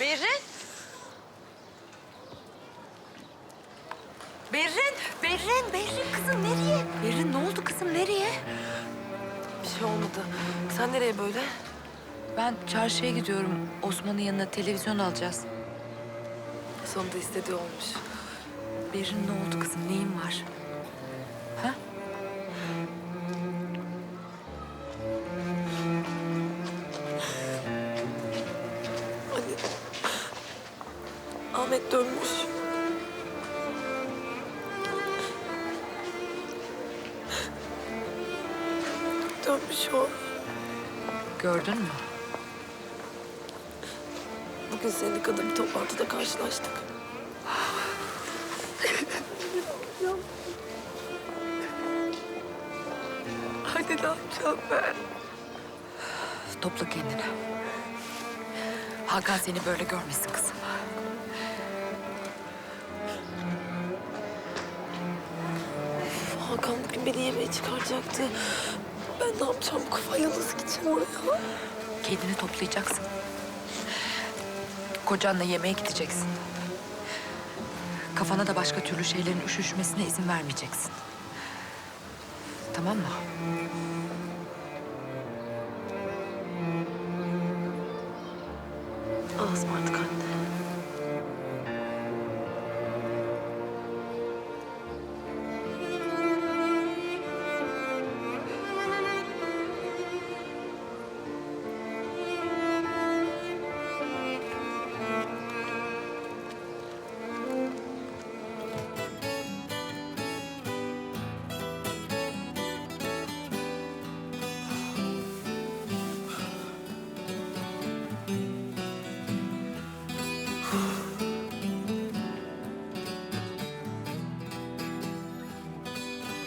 Berrin. Berrin, Berrin, Berrin kızım nereye? Berrin ne oldu kızım nereye? Bir şey olmadı. Sen nereye böyle? Ben çarşıya gidiyorum. Osman'ın yanına televizyon alacağız. Sonunda istediği olmuş. Berrin ne oldu kızım? Neyin var? Ahmet dönmüş. Dönmüş o. Gördün mü? Bugün sendikada bir toplantıda karşılaştık. Anne ne yapacağım ben? Topla kendini. Hakan seni böyle görmesin kızım. Hakan bugün beni yemeğe çıkaracaktı. Ben ne yapacağım? Bu kafayla nasıl gideceğim oraya? Kendini toplayacaksın. Kocanla yemeğe gideceksin. Kafana da başka türlü şeylerin üşüşmesine izin vermeyeceksin. Tamam mı? Allah'a ısmarladık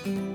anne.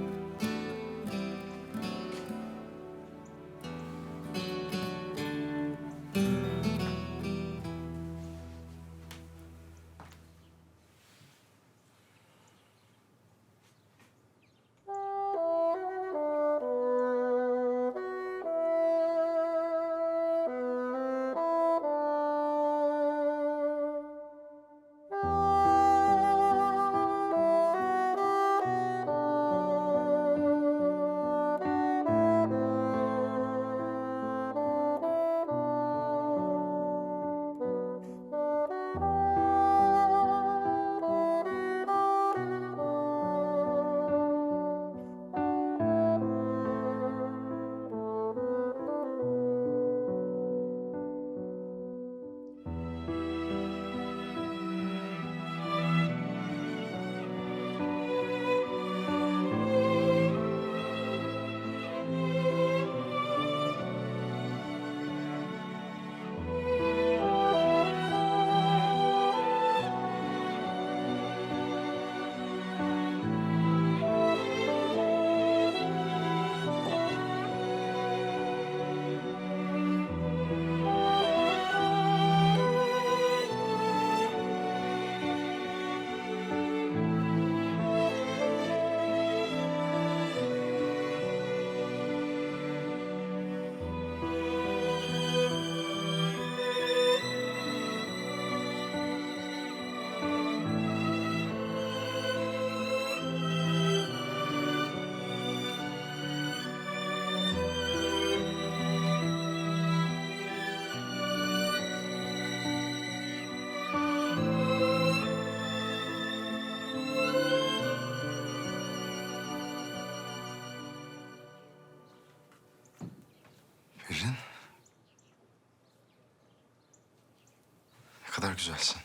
Güzelsin.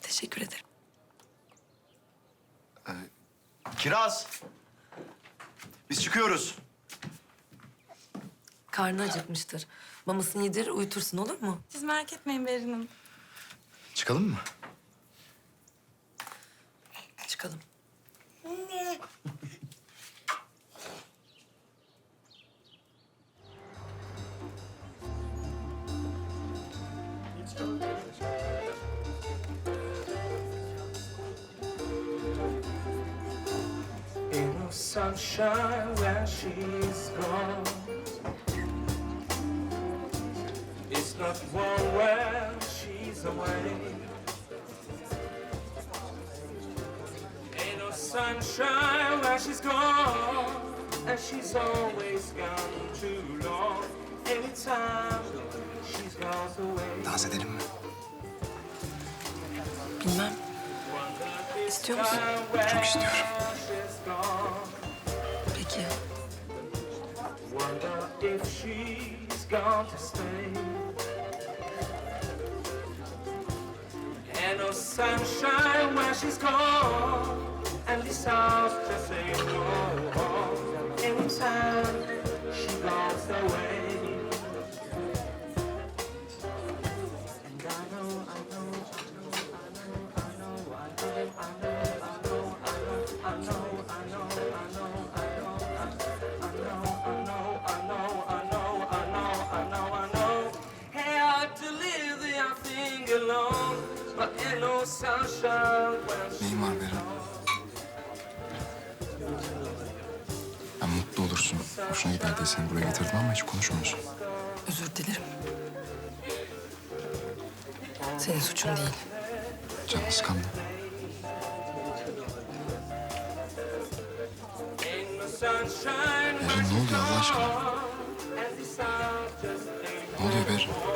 Teşekkür ederim. Kiraz. Biz çıkıyoruz. Karnı acıkmıştır. Mamasını yedir, uyutursun olur mu? Siz merak etmeyin Berin Hanım. Çıkalım mı? Çıkalım. Sunshine when she's gone. It's not one where she's away. Ain't no sunshine where she's gone, and she's always gone too long. Anytime she's gone away. Dans edelim mi? Bilmem. İstiyor musun? Çok istiyorum. She's gone to stay. And no sunshine where she's gone, and this house just ain't no oh, home. Oh, oh, anytime Neyin var Beren? Ben mutlu olursun. Hoşuna gider diye seni buraya getirdim ama hiç konuşmuyorsun. Özür dilerim. Senin suçun değil. Canını sıkandı. ain't no sunshine Beren ne oluyor Allah aşkına? Ne oluyor Beren?